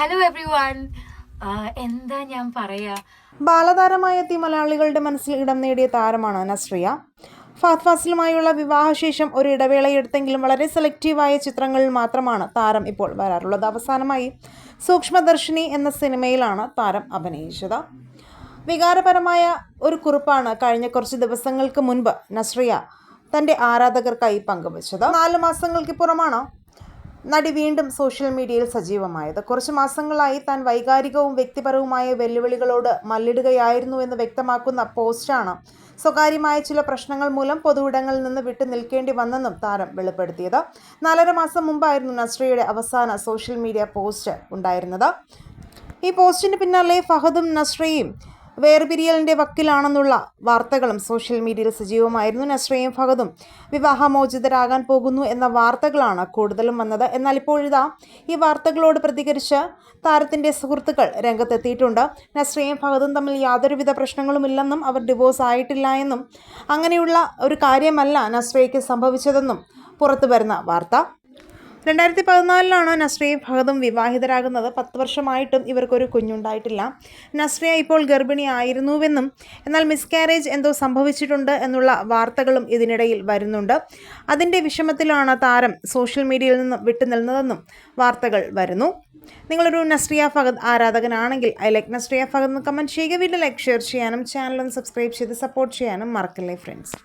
Hello every one എന്താ ഞാൻ പറയാ? ബാലതാരമായി എത്തി മലയാളികളുടെ മനസ്സിൽ ഇടം നേടിയ താരമാണ് നസ്രിയ. ഫാത് ഫാസിലുമായുള്ള വിവാഹശേഷം ഒരു ഇടവേളയെടുത്തെങ്കിലും വളരെ സെലക്റ്റീവായ ചിത്രങ്ങളിൽ മാത്രമാണ് താരം ഇപ്പോൾ വരാറുള്ളത്. അവസാനമായി സൂക്ഷ്മദർശിനി എന്ന സിനിമയിലാണ് താരം അഭിനയിച്ചത്. വികാരപരമായ ഒരു കുറിപ്പാണ് കഴിഞ്ഞ കുറച്ച് ദിവസങ്ങൾക്ക് മുൻപ് നസ്രിയ തന്റെ ആരാധകർക്കായി പങ്കുവച്ചത്. നാല് മാസങ്ങൾക്ക് പുറമാണ് നടി വീണ്ടും സോഷ്യൽ മീഡിയയിൽ സജീവമായത്. കുറച്ച് മാസങ്ങളായി താൻ വൈകാരികവും വ്യക്തിപരവുമായ വെല്ലുവിളികളോട് മല്ലിടുകയായിരുന്നു എന്ന് വ്യക്തമാക്കുന്ന പോസ്റ്റാണ് സ്വകാര്യമായ ചില പ്രശ്നങ്ങൾ മൂലം പൊതു ഇടങ്ങളിൽ നിന്ന് വിട്ടു നിൽക്കേണ്ടി വന്നെന്നും താരം വെളിപ്പെടുത്തിയത്. നാലര മാസം മുമ്പായിരുന്നു നസ്രിയുടെ അവസാന സോഷ്യൽ മീഡിയ പോസ്റ്റ് ഉണ്ടായിരുന്നത്. ഈ പോസ്റ്റിന് പിന്നാലെ ഫഹദും നസ്രയും വേർപിരിയലിന്റെ വക്കിലാണെന്നുള്ള വാർത്തകളും സോഷ്യൽ മീഡിയയിൽ സജീവമായിരുന്നു. നസ്രയും ഫഹദും വിവാഹമോചിതരാകാൻ പോകുന്നു എന്ന വാർത്തകളാണ് കൂടുതലും വന്നത്. എന്നാൽ ഇപ്പോഴിതാ ഈ വാർത്തകളോട് പ്രതികരിച്ച് താരത്തിന്റെ സുഹൃത്തുക്കൾ രംഗത്തെത്തിയിട്ടുണ്ട്. നസ്രയും ഫഹദും തമ്മിൽ യാതൊരുവിധ പ്രശ്നങ്ങളുമില്ലെന്നും അവർ ഡിവോഴ്സ് ആയിട്ടില്ല എന്നും അങ്ങനെയുള്ള ഒരു കാര്യമല്ല നസ്രയ്ക്ക് സംഭവിച്ചതെന്നും പുറത്തു വരുന്ന വാർത്ത. രണ്ടായിരത്തി പതിനാലിലാണ് നസ്രിയയും ഫഹദും വിവാഹിതരാകുന്നത്. പത്ത് വർഷമായിട്ടും ഇവർക്കൊരു കുഞ്ഞുണ്ടായിട്ടില്ല. നസ്രിയ ഇപ്പോൾ ഗർഭിണിയായിരുന്നുവെന്നും എന്നാൽ മിസ്കാരേജ് എന്തോ സംഭവിച്ചിട്ടുണ്ട് എന്നുള്ള വാർത്തകളും ഇതിനിടയിൽ വരുന്നുണ്ട്. അതിന്റെ വിഷമത്തിലാണ് താരം സോഷ്യൽ മീഡിയയിൽ നിന്ന് വിട്ടുനിൽന്നതെന്നും വാർത്തകൾ വരുന്നു. നിങ്ങളൊരു നസ്രിയ ഫഹദ് ആരാധകനാണെങ്കിൽ ഐ ലൈക്ക് നസ്രിയ ഫഹദ് എന്ന് കമന്റ് ചെയ്യുക. വീഡിയോ ലൈക്ക് ഷെയർ ചെയ്യാനും ചാനൽ ഒന്ന് സബ്സ്ക്രൈബ് ചെയ്ത് സപ്പോർട്ട് ചെയ്യാനും മറക്കല്ലേ ഫ്രണ്ട്സ്